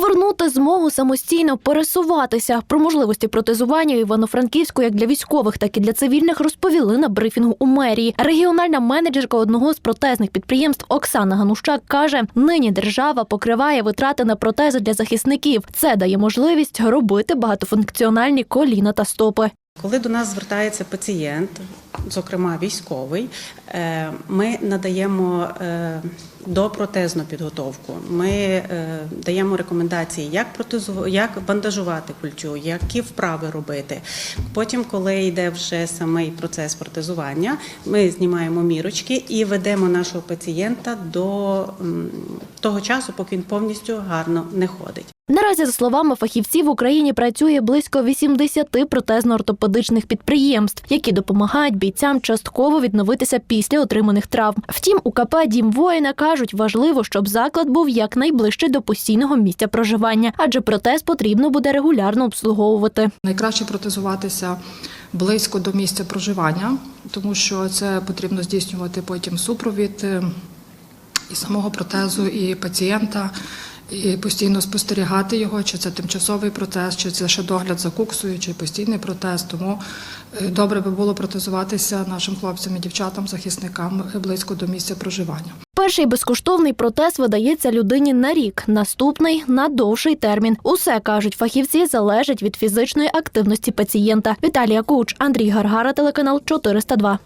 Повернути змогу самостійно пересуватися про можливості протезування Івано-Франківську як для військових, так і для цивільних розповіли на брифінгу у мерії. Регіональна менеджерка одного з протезних підприємств Оксана Ганущак каже: нині держава покриває витрати на протези для захисників. Це дає можливість робити багатофункціональні коліна та стопи. Коли до нас звертається пацієнт, зокрема військовий, е, ми надаємо е, допротезну підготовку. Ми е, даємо рекомендації, як як бандажувати культю, які вправи робити. Потім, коли йде вже самий процес протезування, ми знімаємо мірочки і ведемо нашого пацієнта до того часу, поки він повністю гарно не ходить. Наразі, за словами фахівців, в Україні працює близько 80 протезно-ортопедичних підприємств, які допомагають бійцям частково відновитися після отриманих травм. Втім, у КП Дім воїна кажуть, важливо, щоб заклад був якнайближче до постійного місця проживання, адже протез потрібно буде регулярно обслуговувати. Найкраще протезуватися близько до місця проживання, тому що це потрібно здійснювати потім супровід е, і самого протезу, і пацієнта, і постійно спостерігати його, чи це тимчасовий протез, чи це ще догляд за куксою, чи постійний протез. Тому е, добре би було протезуватися нашим хлопцям і дівчатам, захисникам е, близько до місця проживання. Перший безкоштовний протез видається людині на рік, наступний на довший термін. Усе кажуть фахівці залежить від фізичної активності пацієнта. Віталія Куч, Андрій Гаргара, телеканал 402.